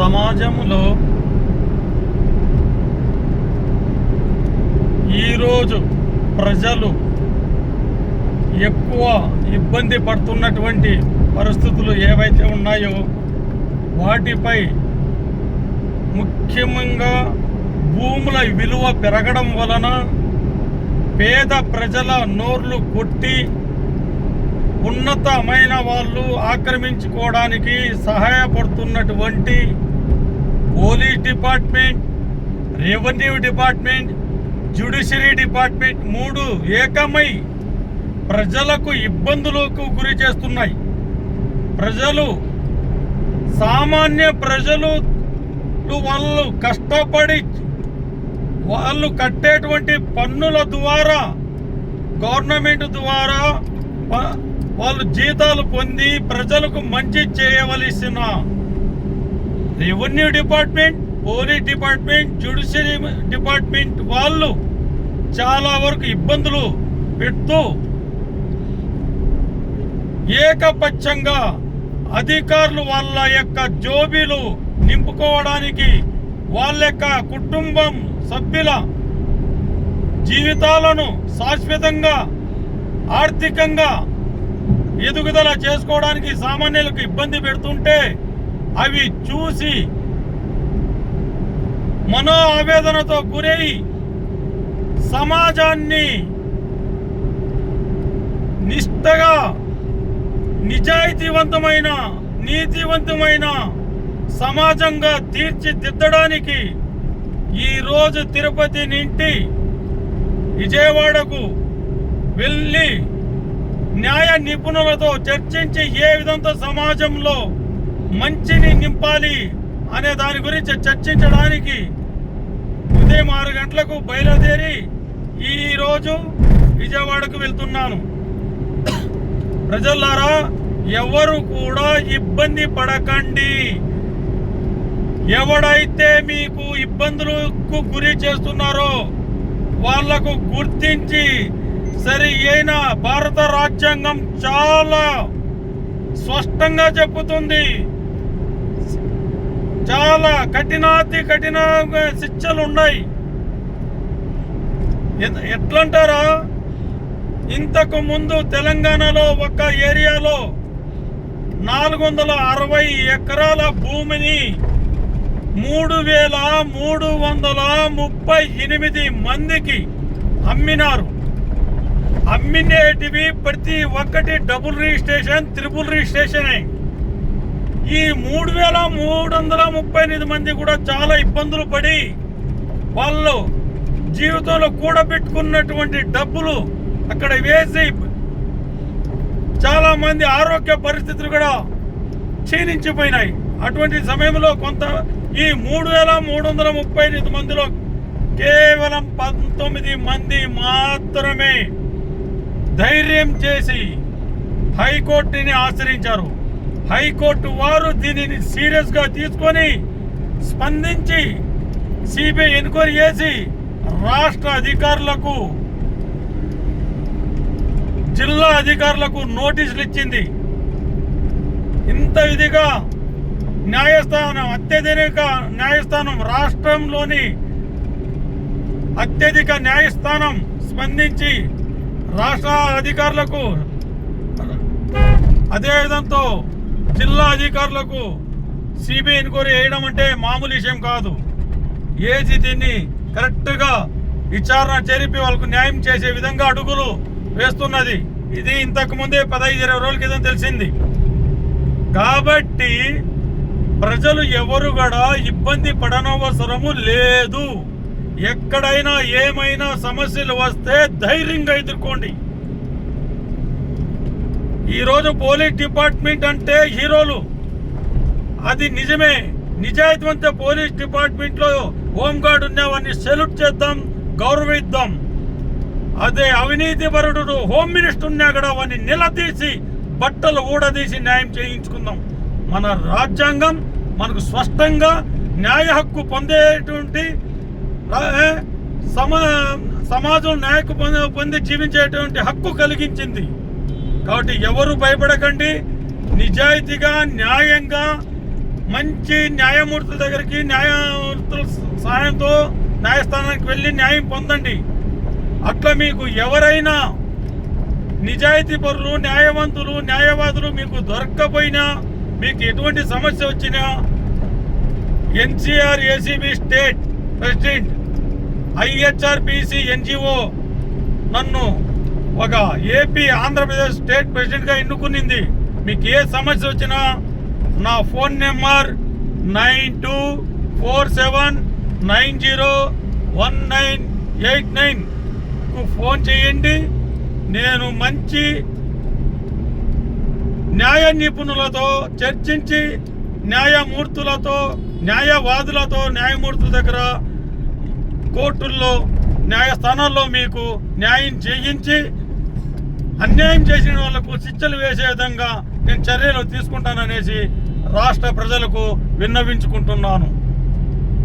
సమాజంలో ఈరోజు ప్రజలు ఎక్కువ ఇబ్బంది పడుతున్నటువంటి పరిస్థితులు ఏవైతే ఉన్నాయో వాటిపై ముఖ్యంగా భూముల విలువ పెరగడం వలన పేద ప్రజల నోర్లు కొట్టి ఉన్నతమైన వాళ్ళు ఆక్రమించుకోవడానికి సహాయపడుతున్నటువంటి police department revenue department judiciary department మూడు ఏకమై ప్రజలకు ఇబ్బందులకు గురి చేస్తున్నాయి. ప్రజలు సామాన్య ప్రజలు వాళ్ళు కష్టపడి వాళ్ళు కట్టేటువంటి పన్నుల ద్వారా గవర్నమెంట్ ద్వారా వాళ్ళు జీతాలు పొంది ప్రజలకు మంచి చేయవలసిన revenue department police department judiciary department వాళ్ళు చాలా వరకు ఇబ్బందులు పెడుతూ ఏకపక్షంగా అధికారులు వాళ్ళ యొక్క జోబీలు నింపుకోవడానికి వాళ్ళ యొక్క కుటుంబం సభ్యుల జీవితాలను శాశ్వతంగా ఆర్థికంగా ఎదుగుదల చేసుకోవడానికి సామాన్యులకు ఇబ్బంది పెడుతుంటే అవి చూసి మనో ఆవేదనతో గురై సమాజాన్ని నిష్టగా నిజాయితీవంతమైన నీతివంతమైన సమాజంగా తీర్చిదిద్దడానికి ఈరోజు తిరుపతి నుండి విజయవాడకు వెళ్ళి న్యాయ నిపుణులతో చర్చించి ఏ విధంగా సమాజంలో మంచిని నింపాలి అనే దాని గురించి చర్చించడానికి ఉదయం ఆరు గంటలకు బయలుదేరి ఈరోజు విజయవాడకు వెళ్తున్నాను. ప్రజలారా ఎవరు కూడా ఇబ్బంది పడకండి. ఎవడైతే మీకు ఇబ్బందులకు గురి చేస్తున్నారో వాళ్ళకు గుర్తించి సరి అయిన భారత రాజ్యాంగం చాలా స్పష్టంగా చెప్పుతుంది చాలా కఠినాతి కఠిన శిక్షలు ఉన్నాయి ఎట్లంటారా? ఇంతకు ముందు తెలంగాణలో ఒక ఏరియాలో నాలుగు వందల అరవై ఎకరాల భూమిని మూడు వేల మూడు వందల ముప్పై ఎనిమిది మందికి అమ్మినారు. అమ్మినేటివి ప్రతి ఒక్కటి డబుల్ రిజిస్ట్రేషన్ త్రిపుల్ రిజిస్ట్రేషన్. ఈ మూడు వేల మూడు వందల ముప్పై ఎనిమిది మంది కూడా చాలా ఇబ్బందులు పడి వాళ్ళు జీవితంలో కూడబెట్టుకున్నటువంటి డబ్బులు అక్కడ వేసి చాలా మంది ఆరోగ్య పరిస్థితులు కూడా క్షీణించిపోయినాయి. అటువంటి సమయంలో కొంత ఈ మూడు వేల మూడు వందల ముప్పై ఎనిమిది మందిలో కేవలం పంతొమ్మిది మంది మాత్రమే ధైర్యం చేసి హైకోర్టుని ఆశ్రయించారు. హైకోర్టు వారు దీనిని సీరియస్గా తీసుకొని స్పందించి సిబిఐ ఎన్క్వైరీ చేసి రాష్ట్ర అధికారులకు జిల్లా అధికారులకు నోటీసులు ఇచ్చింది. ఇంత ఇదిగా న్యాయస్థానం అత్యధిక న్యాయస్థానం రాష్ట్రంలోని అత్యధిక న్యాయస్థానం స్పందించి రాష్ట్ర అధికారులకు అదే విధంతో జిల్లా అధికారులకు సిబిఐ ఎన్క్వైరీ వేయడం అంటే మామూలు విషయం కాదు. ఏజీ దీన్ని కరెక్ట్గా విచారణ చేరిపి వాళ్ళకు న్యాయం చేసే విధంగా అడుగులు వేస్తున్నది. ఇది ఇంతకు ముందే పదహైదు ఇరవై రోజుల క్రితం తెలిసింది. కాబట్టి ప్రజలు ఎవరు కూడా ఇబ్బంది పడనవసరము లేదు. ఎక్కడైనా ఏమైనా సమస్యలు వస్తే ధైర్యంగా ఎదుర్కోండి. ఈరోజు పోలీస్ డిపార్ట్మెంట్ అంటే హీరోలు. అది నిజమే. నిజాయితీవంత పోలీస్ డిపార్ట్మెంట్లో హోంగార్డ్ ఉన్నవాడిని సెల్యూట్ చేద్దాం గౌరవిద్దాం. అదే అవినీతి పరుడు హోమ్ మినిస్టర్ ఉన్నా కూడా వాడిని నిలదీసి బట్టలు ఊడదీసి న్యాయం చేయించుకుందాం. మన రాజ్యాంగం మనకు స్పష్టంగా న్యాయ హక్కు పొందేటువంటి సమా సమాజం న్యాయకు పొంది పొంది జీవించేటువంటి హక్కు కలిగించింది. కాబట్టి ఎవరు భయపడకండి. నిజాయితీగా న్యాయంగా మంచి న్యాయమూర్తుల దగ్గరికి న్యాయమూర్తుల సహాయంతో న్యాయస్థానానికి వెళ్ళి న్యాయం పొందండి. అట్లా మీకు ఎవరైనా నిజాయితీ పరులు న్యాయవంతులు న్యాయవాదులు మీకు దొరక్కపోయినా మీకు ఎటువంటి సమస్య వచ్చినా NCR ACB state president IHRPC NGO నన్ను ఒక ఏపీ ఆంధ్రప్రదేశ్ స్టేట్ ప్రెసిడెంట్గా ఎన్నుకునింది. మీకు ఏ సమస్య వచ్చినా నా phone number nine two four seven nine zero one nine eight నైన్కు phone చేయండి. నేను మంచి న్యాయ నిపుణులతో చర్చించి న్యాయమూర్తులతో న్యాయవాదులతో న్యాయమూర్తుల దగ్గర కోర్టుల్లో న్యాయస్థానాల్లో మీకు న్యాయం చేయించి అన్యాయం చేసిన వాళ్ళకు శిక్షలు వేసే విధంగా నేను చర్యలు తీసుకుంటాననేసి రాష్ట్ర ప్రజలకు విన్నవించుకుంటున్నాను.